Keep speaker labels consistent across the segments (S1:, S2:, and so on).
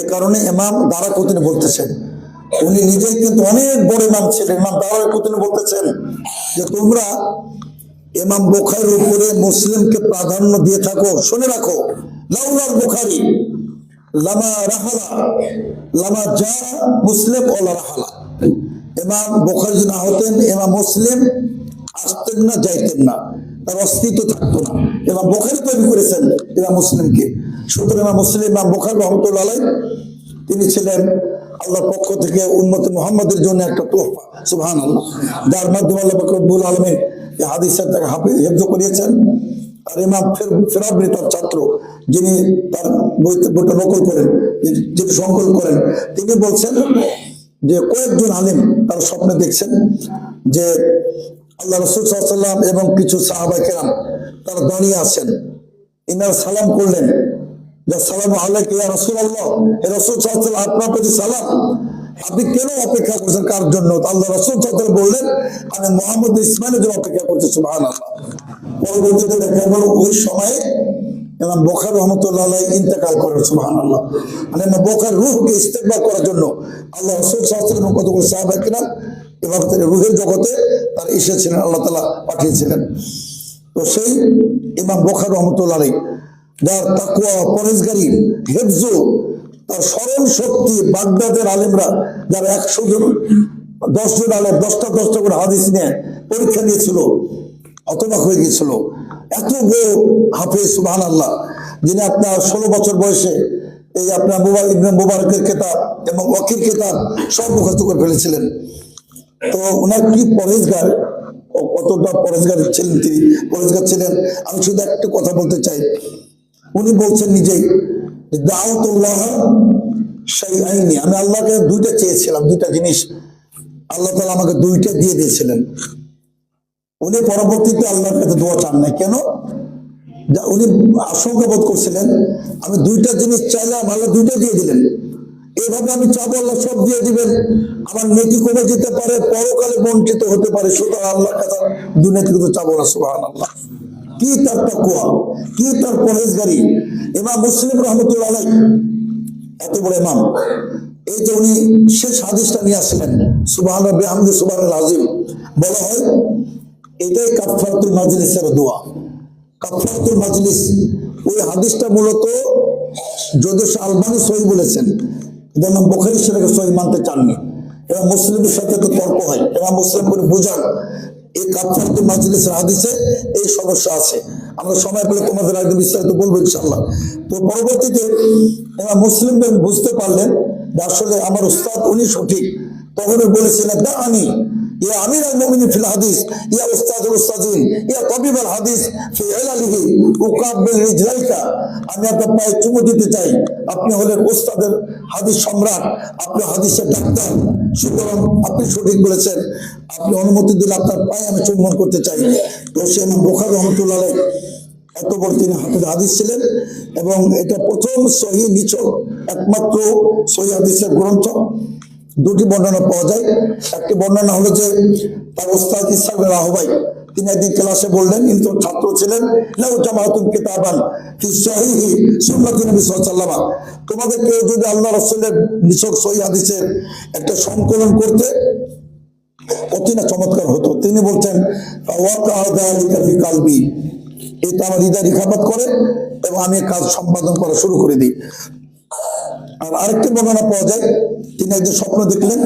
S1: এ কারণে ইমাম দারা কুতিনি বলতেছেন, উনি নিজেই কিন্তু অনেক বড় ইমাম ছিলেন। ইমাম দারা কুতিনি বলতেছেন যে, তোমরা ইমাম বোখারির উপরে মুসলিমকে প্রাধান্য দিয়ে থাকো, শুনে রাখো। লাউলাল বুখারি, লামা রাহালা, লামা যা মুসলিম ওলা রাহালা। ইমাম বোখারি না হতেন, ইমাম মুসলিম আসতেন না, যাইতেন না। তার অস্তিত্ব থাকতো না। ইমাম বোখারি তৈরি করেছেন ইমাম মুসলিমকে। সুতরাং মুসলিম ইমাম বোখারি রহমতুল্লাহ তিনি ছিলেন আল্লাহর পক্ষ থেকে উন্মত মোহাম্মদের জন্য একটা তোহফা সুবহান আল্লাহ যার মাধ্যমে আল্লাহ বকরবুল আলমী হাদিসের তাকে হাফিজ করিয়েছেন। আর ইমাম ফের- ফেরাবরি তার ছাত্র, যিনি তার বইটা নকল করেন, যিনি সংকলন করেন, তিনি বলছেন যে কয়েকজন আলিম তার স্বপ্নে দেখছেন যে আল্লাহ রসুল সাল্লাম এবং কিছু সাহাবা কেরাম তারা দাঁড়িয়ে আছেন। ইনার সালাম করলেন। সালাম আলাইকে ইয়া রাসূলুল্লাহ। হে রাসূল সাল্লাল্লাহু আপনার সালাম। আপনি কেন অপেক্ষা করছেন? কার জন্য? আল্লাহ রাসূল বললেন, আমি অপেক্ষা পরবর্তীতে দেখা ওই সময়ে বোখার করেন, সুবহানাল্লাহ। মানে বোখার রূহকে ইস্তেকবার করার জন্য আল্লাহ রাসূল সাল্লাল্লাহু কতগুলো সাহাবা কিরাম এবার তিনি রুহের জগতে তার এসেছিলেন আল্লাহ তালা পাঠিয়েছিলেন। তো সেই ইমাম বোখার রহমতুল্লাহ যার তাকুয়া পরেশগারি হেফজু, তার স্মরণ শক্তি বাগদাদের আলেমরা, যারা একশো জন, দশ জন আলেম, দশটা দশটা করে হাদিস নিয়ে পরীক্ষা নিয়েছিল, হতবাক হয়ে গিয়েছিল। এত বড় হাফিজ সুবহান আল্লাহ যিনি আপনার ষোলো বছর বয়সে এই আপনার মোবাইল মুবারকের কেতাব এবং ওয়াকির কেতাব সব মুখস্থ করে ফেলেছিলেন। তো ওনার কি পরেজগার কতটা পরেজগার ছিলেন তিনি? পরেজগার ছিলেন। আমি শুধু একটা কথা বলতে চাই। উনি বলছেন নিজেই দাউতুল্লাহ সেই আইনি আমি আল্লাহকে দুইটা চেয়েছিলাম, দুইটা জিনিস। আল্লাহ তালা আমাকে দুইটা দিয়ে দিয়েছিলেন। উনি পরবর্তীতে আল্লাহর কাছে দোয়া চান না কেন? উনি আশঙ্কা বোধ করছিলেন, আমি দুইটা জিনিস চাইলাম আল্লাহ দুইটা দিয়ে দিলেন। এভাবে আমি চাবো আল্লাহ সব দিয়ে দিবেন। আমার নেকি কমে যেতে পারে, পরকালে বঞ্চিত হতে পারে। সুতরাং আল্লাহর কাছে দুনিয়াতে কিন্তু চাবো না সুবাহ আল্লাহ কি তার তাকুয়া কি তার পরেজগারি এমাম মুসলিম রহমতুল্লাহ এত বড় ইমাম। এই যে উনি শেষ হাদিসটা নিয়ে আসলেন সুবাহ রব্বি হামদি সুবাহ আজিম বলা হয়, এটাই কাফারাতুল মাজলিসের দোয়া। কাফারাতুল মাজলিস, ওই হাদিসটা মূলত যদিও আলবানি সহি বলেছেন যেমন বখারি সেটাকে সহি মানতে চাননি। এবং মুসলিমের সাথে তো তর্ক হয়। এবং মুসলিম করে বুঝান, এই কাপড় মাজলিসের হাদিসে এই সমস্যা আছে। আমরা সময় পেলে তোমাদের একদম বিস্তারিত বলব ইনশাল্লাহ তো পরবর্তীতে এবার মুসলিমদের বুঝতে পারলেন যে আসলে আমার উস্তাদ উনি সঠিক। তখন বলেছিলেন দা আমি ইয়া আমির হাদিস, ইয়া ইয়া আমি পায়ে দিতে চাই। আপনি হলেন উস্তাদের হাদিস সম্রাট, আপনি হাদিসের ডাক্তার। সুতরাং আপনি সঠিক বলেছেন। আপনি অনুমতি দিলে আপনার পায়ে আমি চুম্বন করতে চাই। তো সে বোখার রহমতুল্লাহ এত বড় তিনি হাফিজ হাদিস ছিলেন এবং এটা প্রথম সহি নিচক একমাত্র সহি হাদিসের গ্রন্থ। দুটি বর্ণনা পাওয়া যায়। একটি বর্ণনা হলো যে, তার ইসলামের তিনি একদিন ক্লাসে বললেন কিন্তু ছাত্র ছিলেন। কিতাবান তোমাদের কেউ যদি আল্লাহ রাসূলের নিছক সহি হাদিসের একটা সংকলন করতে, অতি না চমৎকার হতো। তিনি বলছেন কালবি। এটা আমার হৃদয় রেখাপাত করে, এবং আমি কাজ সম্পাদন করা শুরু করে দিই। আর আরেকটি বর্ণনা পাওয়া যায়। তিনি একদিন স্বপ্ন দেখলেন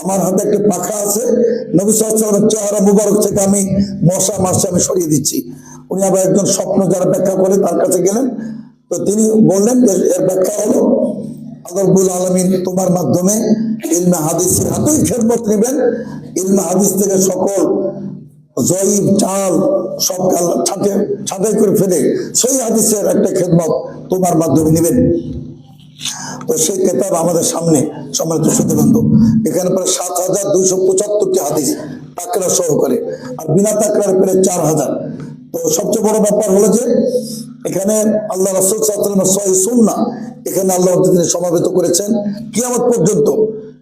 S1: আমার হাতে একটি পাখা আছে। চেহারা মুবারক থেকে আমি মশা আমি সরিয়ে দিচ্ছি। উনি আবার একজন স্বপ্ন যারা ব্যাখ্যা করে তার কাছে গেলেন। তো তিনি বললেন যে, এর ব্যাখ্যা হলো আদরবুল আলমিন তোমার মাধ্যমে ইলমে হাদিসের হাতেই খেদমত নেবেন। ইলমে হাদিস থেকে সকল জয়ীব চাল সব আল্লাহ ছাঁটে করে ফেলে সেই হাদিসের একটা খেদমত তোমার মাধ্যমে নেবেন। তো সেই কেতাব আমাদের সামনে সম্মানিত সুদীবন্ধু এখানে প্রায় সাত হাজার দুইশো পঁচাত্তরটি হাদিস তাকরা সহকারে আর বিনা তাকরার প্রায় চার হাজার। তো সবচেয়ে বড় ব্যাপার হলো যে এখানে আল্লাহ রসুল সাল্লামের সহি সুন্না এখানে আল্লাহ তিনি সমাবেত করেছেন কিয়ামত পর্যন্ত।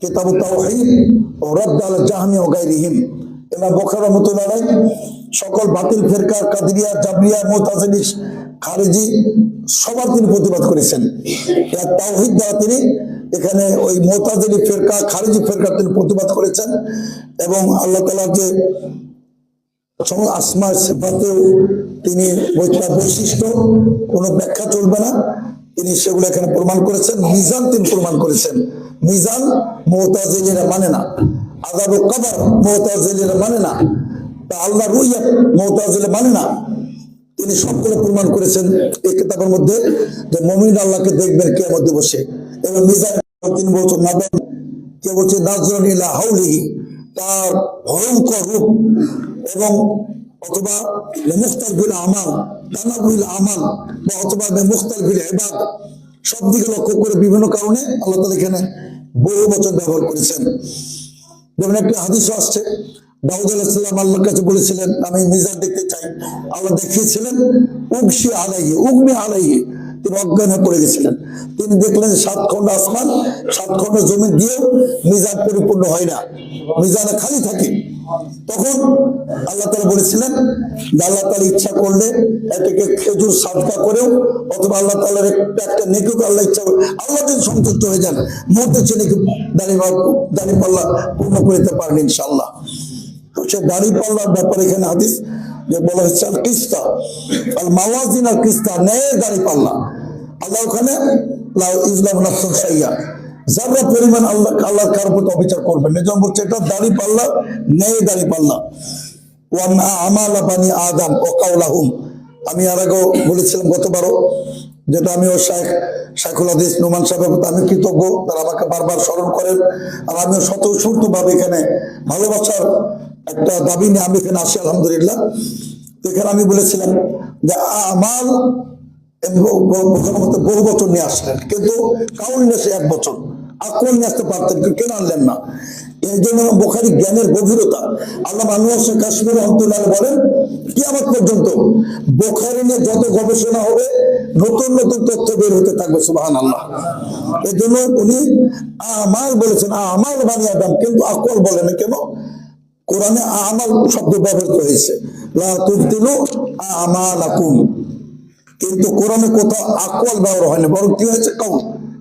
S1: কিতাব তাওহীদ ও রদ্দ আল জাহমি ও গাইরিহিম ইমাম বুখারী রাহমাতুল্লাহ আলাইহি সকল বাতিল ফেরকা, কাদরিয়া, জাবরিয়া মুতাজিলি খারিজি সবার তিনি প্রতিবাদ করেছেন। তাওহীদ দ্বারা তিনি এখানে ওই মোতাজিলি ফেরকা, খারিজি ফেরকা তিনি প্রতিবাদ করেছেন এবং আল্লাহ তাআলাকে যে আসমা সেফাতেও তিনি বৈটা বৈশিষ্ট্য, কোনো ব্যাখ্যা চলবে না। তিনি সেগুলো এখানে প্রমাণ করেছেন, মিজান তিনি প্রমাণ করেছেন। মিজান মোহতাজিরা মানে না। আজাব কবর মোহতাজিরা মানে না। তা আল্লাহ রুইয়া মোহতাজিলা মানে না। তিনি সবগুলো প্রমাণ করেছেন এই কিতাবের মধ্যে যে মমিন আল্লাহকে দেখবেন কেমন দিবসে। এবং মিজান তিনি বলছেন নাদান কে বলছে নাজরন ইলা হাউলিহি তার ভয়ঙ্কর রূপ এবং অথবা মুখতার বিল আমাল তানাবুল আমাল বা অথবা মুখতার বিল ইবাদ সব দিকে লক্ষ্য করে বিভিন্ন কারণে আল্লাহ তাআলা এখানে বহু বচন ব্যবহার করেছেন। যেমন একটা হাদিস আসছে, দাউদ আলাইসাল্লাম আল্লাহর কাছে বলেছিলেন, আমি মিজান দেখতে চাই। আল্লাহ দেখিয়েছিলেন, উগশি আলাইহি, উগমি আলাইহি। তিনি অজ্ঞান হয়ে পড়ে গেছিলেন। তিনি দেখলেন সাত খন্ড আসমান, সাত খন্ড জমি দিয়েও মিজান পরিপূর্ণ হয় না। মিজানে খালি থাকে। তখন আল্লাহ তালা বলেছিলেন, আল্লাহ তালা ইচ্ছা করলে এটাকে খেজুর সাদকা করেও অথবা আল্লাহ তালার একটা একটা নেকুক আল্লাহ ইচ্ছা আল্লাহ যদি সন্তুষ্ট হয়ে যান মুহূর্তে সে নাকি দাঁড়িয়ে দাঁড়িয়ে পাল্লা পূর্ণ করে দিতে পারেন ইনশাল্লাহ সে দাঁড়িয়ে পাল্লার ব্যাপারে এখানে হাদিস যে বলা হচ্ছে কিস্তা মাওয়াজিন কিস্তা আল্লাহ ওখানে ইসলাম সাইয়া পরিমাণ আল্লাহ, আল্লাহর কার প্রতি অবিচার করবেন বলছে, এটা আমি আর আগেও বলেছিলাম গতবারও যেটা আমি হাদিস নোমান আমি কৃতজ্ঞ, তারা আমাকে বারবার স্মরণ করেন। আর আমিও এখানে ভালোবাসার একটা দাবি নিয়ে আমি এখানে আসি, আলহামদুলিল্লাহ। এখানে আমি বলেছিলাম যে আমাল বহু বছর নিয়ে আসলেন, কিন্তু কাউন নিয়ে এক বছর। আকল নিয়ে আসতে পারতেন, কেন আনলেন না? এই জন্য বোখারি জ্ঞানের গভীরতা। আল্লাহ মানুষ কাশ্মীর বলেন আমার পর্যন্ত বোখারি নিয়ে যত গবেষণা হবে, নতুন নতুন তথ্য বের হতে থাকবে আল্লাহ এই জন্য উনি বলেছেন বানিয়ে কিন্তু আকল বলেন কেন? কোরআনে আমাল শব্দ ব্যবহৃত হয়েছে। লা তুবতিলু আমালাকুম। কিন্তু কোরআনে কোথাও আকল ব্যবহার হয়নি, বরং কি হয়েছে?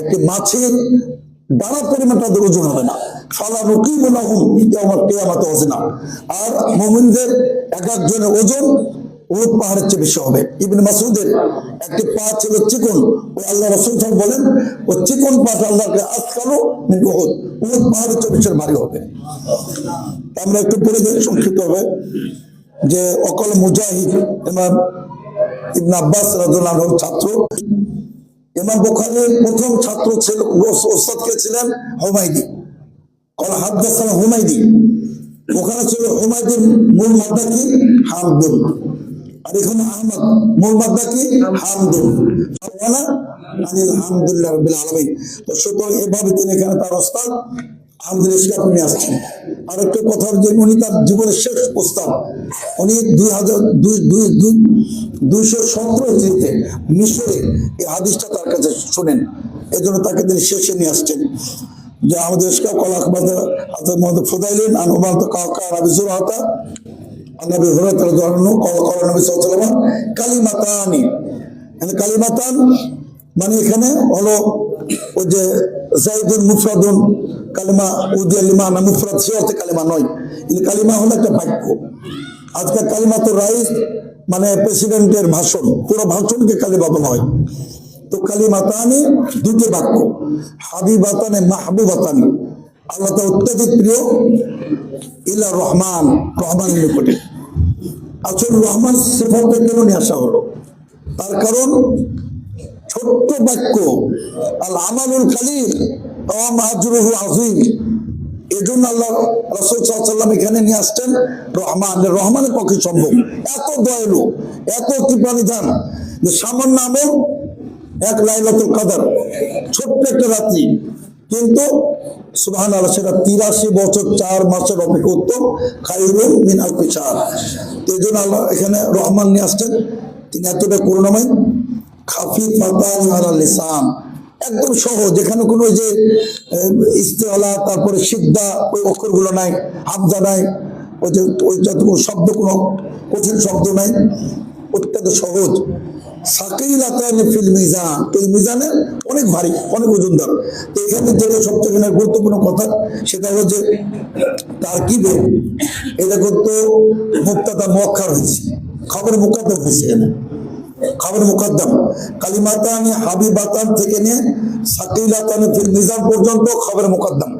S1: একটি মাছের দাঁড়া পরিমাণ তাদের ওজন হবে না। ফালা রুকিবু লাহুম ইয়াউমাল কিয়ামাতি ওজনা আর মুমিনদের এক একজনের ওজন উহুদ পাহাড়ের চেয়ে বেশি হবে। ইবন মাসুদের একটি পা ছিল চিকন ওই আল্লাহ রসুল বলেন, ও চিকন পাটা আল্লাহকে আজকালও উহুদ পাহাড়ের চেয়ে বেশি ভারী হবে। আমরা একটু পড়ে যাই, সংক্ষিপ্ত হবে যে অকল মুজাহিদ, ইমাম ইবন আব্বাস রাজুল্লাহর ছাত্র ইমাম বুখারীর প্রথম ছাত্র ছিল ওস্তাদ কে ছিলেন? হুমায়দি। কল হাদ্দাসান হুমায়দি। ওখানে ছিল হুমায়দির মূল মাদ্দা কি? হামদুল আর এখানে আহমদ, মূল মাদ্দা কি? হামদুল আলহামদুলিল্লাহ আনিল আলমিন রাব্বিল আলামিন। তো সুতরাং এভাবে তিনি এখানে তার ওস্তাদ আহমদুল ইসলাম নিয়ে আসছেন। আর একটা কথা যে উনি তার জীবনের শেষ প্রস্তাব। উনি দুই হাজার দুই দুই দুই, দুইশো সতেরো হিজড়িতে মিশরে এই হাদিসটা তার কাছে শোনেন। এই জন্য তাকে তিনি শেষে নিয়ে আসছেন। যে আমাদের ইসকা কল আহমদ ফুদাইলিন আন উমার তো কাকা রাবিজুর হাতা আন্নাবি হুরাত রাদিয়াল্লাহু কল কল নবী ওয়াসাল্লাম, কালিমাতানি। কালিমাতান মানে এখানে হলো ওই যে জাইদুল মুফরাদুন কালিমা উদিয়া লিমা না মুফরাদ, সে অর্থে কালিমা নয়। কিন্তু কালিমা হলো একটা বাক্য। আজকে কালিমা তো রাইস মানে প্রেসিডেন্টের ভাষণ, পুরো ভাষণকে কালিমা বলা হয়। তো কালিমাতানি দুটি বাক্য, হাবিবাতানে, মাহবুবাতানি। আল্লাহ তার অত্যাধিক প্রিয়, ইলা রহমান, রহমানের নিকটে। আসল রহমান সেফাতে কেন নিয়ে আসা হলো? তার কারণ ছোট্ট বাক্য। আল আমালুল খালিল আজরুহু আজিম এই জন্য আল্লাহ এখানে নিয়ে রহমান রহমানের সম্ভব। এত এত যে এক কাদার, ছোট্ট একটা রাত্রি। কিন্তু সুবহান আল্লাহ সেটা তিরাশি বছর, চার মাসের অপেক্ষা উত্তম খাইরুল এই জন্য আল্লাহ এখানে রহমান নিয়ে আসছেন। তিনি এতটা করুণাময় খাফি একদম সহজ এখানে কোনো যে ইস্তেওয়ালা তারপরে সিদ্ধা ওই অক্ষরগুলো নাই, হামজা নাই, ওই যে, ওই যতগুলো শব্দ, কোনো কঠিন শব্দ নাই, অত্যন্ত সহজ। অনেক ভারী, অনেক ওজনদার। তো এখানে যেটা সবচেয়ে গুরুত্বপূর্ণ কথা, সেটা হলো যে তার কিবে এটা করতো মুক্তাটা মক্কার হয়েছে। খবর মুকাদ্দম হয়েছে এখানে। খবর মুকদ্দম। কালিমাতানি হাবিবাতান থেকে নিয়ে সাকিলাতানি ফিল মিজান পর্যন্ত খবর মুকদ্দম।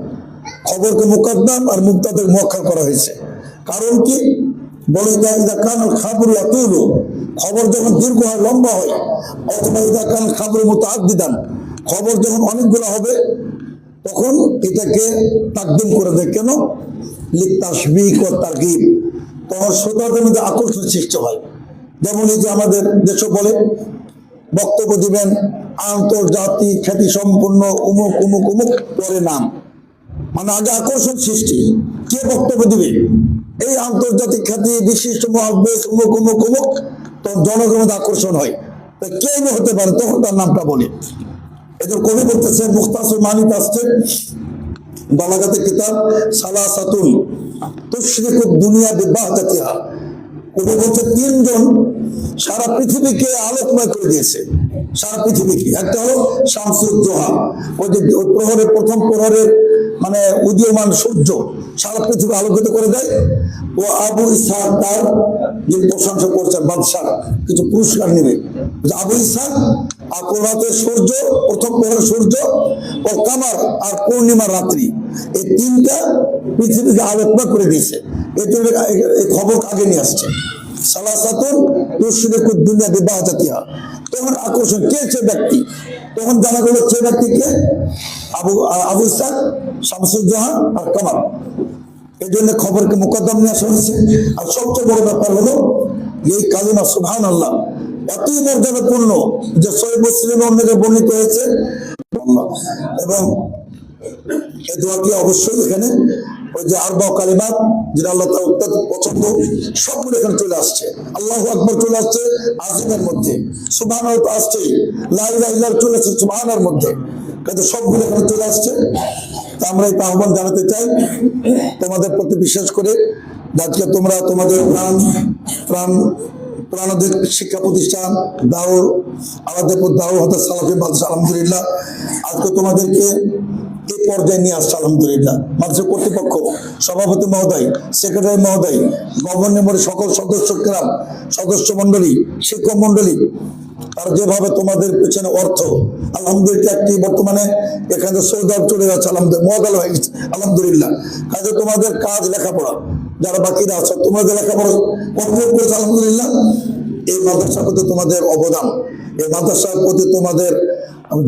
S1: খবরকে মুকদ্দম আর মুক্তাদের মুয়াক্কার করা হয়েছে। কারণ কি? বলে ইদা কান খাবর ইয়াতুলু। খবর যখন দীর্ঘ হয়, লম্বা হয়, অথবা ইদা কান খাবর মুতাআদ্দিদান। খবর যখন অনেকগুলো হবে, তখন এটাকে তাকদিম করে দেয়। কেন? লিখ তাসবিক ও তারগিব। তখন শ্রোতাদের মধ্যে আকর্ষণ সৃষ্টি হয়। যেমন এই যে আমাদের দেশ বলে বক্তব্য দিবেন, আন্তর্জাতিক খ্যাতি সম্পূর্ণ উমুক উমুক উমুক পরে নাম। মানে আগে আকর্ষণ সৃষ্টি। কে বক্তব্য দিবে? এই আন্তর্জাতিক খ্যাতি, বিশিষ্ট মহাবেশ উমুক উমুক উমুক তখন জনগণের আকর্ষণ হয়। তা কে হতে পারে? তখন তার নামটা বলে। এদের কবি বলতেছে, মুখতাসুর মানিক আসছে, বালাগাতে কিতাব সালা সাতুন তুশ্রিকুদ দুনিয়া বিবাহ জাতিহা কবি বলছে তিনজন সারা পৃথিবীকে আলোকময় করে দিয়েছে। সারা পৃথিবীকে। একটা হলো শামসুদ দোহা ওই যে প্রহরের প্রথম প্রহরের মানে উদীয়মান সূর্য সারা পৃথিবী আলোকিত করে দেয়। ও আবু ইসাহ তার যে প্রশংসা করছেন, বাদশাহ, কিছু পুরস্কার নেবে। আবু ইসাহ আর প্রভাতের সূর্য, প্রথম প্রহরের সূর্য ও কামার আর পূর্ণিমা রাত্রি। এই তিনটা পৃথিবীকে আলোকময় করে দিয়েছে। এই খবর আগে নিয়ে আসছে? আকর্ষণ, কে ব্যক্তি? তখন জানা গেল সে ব্যক্তিকে খবরকে মোকদ্দম নিয়ে আসা আর সবচেয়ে বড় ব্যাপার হলো এই কালিমা সুবহান আল্লাহ এতই মর্যাদাপূর্ণ যে সই মুসলিম অন্যকে বর্ণিত হয়েছে। এবং এই দোয়াটি অবশ্যই এখানে ওই যে অত্যন্ত পছন্দ, সবগুলো এখানে চলে আসছে। আল্লাহ চলে আসছে মধ্যে। সুবহান আসছে লা ইলাহা ইল্লাল্লাহ চলে আসছে মধ্যে। চলে আসছে। তা আমরা আহ্বান জানাতে চাই, তোমাদের প্রতি বিশ্বাস করে আজকে তোমরা তোমাদের প্রাণ প্রাণ প্রাণাদের শিক্ষা প্রতিষ্ঠান দারুল আমাদের দারুল হতে সালাফি আলহামদুলিল্লাহ। আজকে তোমাদেরকে এই পর্যায়ে নিয়ে আসছে, আলহামদুলিল্লাহ। মাদ্রাসা কর্তৃপক্ষ, সভাপতি মহোদয়, সেক্রেটারি মহোদয়, গভর্নর সকল সদস্য ক্রাম সদস্য মন্ডলী শিক্ষক মন্ডলী তারা যেভাবে তোমাদের পেছনে অর্থ, আলহামদুলিল্লাহ, একটি বর্তমানে এখানে সৌদি আরব চলে যাচ্ছে, আলহামদুলিল্লাহ, মহাদাল হয়ে গেছে, আলহামদুলিল্লাহ। কাজে তোমাদের কাজ লেখাপড়া, যারা বাকিরা আছে তোমাদের লেখাপড়া কমপ্লিট করেছে, আলহামদুলিল্লাহ। এই মাদ্রাসার প্রতি তোমাদের অবদান, এই মাদ্রাসার প্রতি তোমাদের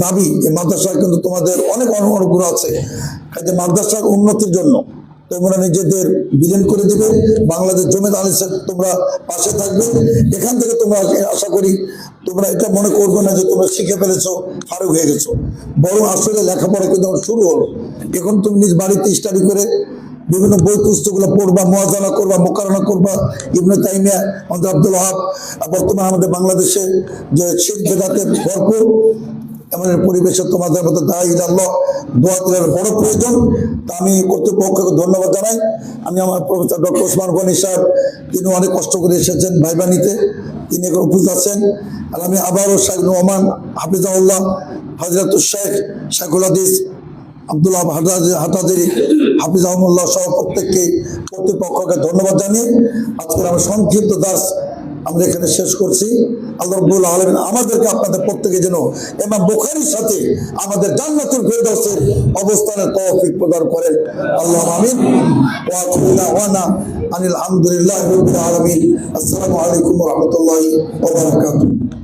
S1: দাবি যে মাদ্রাসায় কিন্তু তোমাদের অনেক অনুগ্রহ আছে। কাজে মাদ্রাসার উন্নতির জন্য তোমরা নিজেদের বিলীন করে দিবে। বাংলাদেশ জমিত আলিসের তোমরা পাশে থাকবে। এখান থেকে তোমরা আশা করি তোমরা এটা মনে করবে না যে তোমরা শিখে ফেলেছো, ফারুক হয়ে গেছো। বরং আসলে লেখাপড়া কিন্তু শুরু হলো। এখন তুমি নিজ বাড়িতে স্টাডি করে বিভিন্ন বই পুস্তকগুলো পড়বা মোয়াজানা করবা মোকারণা করবা। ইবনে তাইমিয়া আমাদের আব্দুল আর বর্তমানে আমাদের বাংলাদেশে যে শিখ বেদাতের ভরপুর এমন পরিবেশে তোমাদের মতো দায়ী আল্লাহ। দোয়া দিলের বড় প্রয়োজন তা আমি কর্তৃপক্ষকে ধন্যবাদ জানাই। আমি আমার প্রফেসর ডক্টর ওসমান গনি সাহেব, তিনি অনেক কষ্ট করে এসেছেন ভাই ভাইবানিতে তিনি এখন উপস্থিত আছেন। আর আমি আবারও শাহ নোমান হাফিজাউল্লাহ হজরতুল শেখ শেখুল হাদিস আব্দুল্লাহ হাটাজিরি হাফিজ আহমুল্লাহ সহ প্রত্যেককে কর্তৃপক্ষকে ধন্যবাদ জানিয়ে আজকের আমার সংক্ষিপ্ত দাস আমরা এখানে শেষ করছি। আল্লাহ আলমিন আমাদেরকে আপনাদের প্রত্যেকে যেন এমা বোখারির সাথে আমাদের জান্নাতুল ফেরদাসের অবস্থানের তৌফিক প্রদান করেন আল্লাহ আমিন। ওয়া আখিরু আনিল আলহামদুলিল্লাহ রাব্বিল আলামিন। আসসালামু আলাইকুম রহমতুল্লাহ রাহমাতুল্লাহি ওয়া বারাকাতুহু।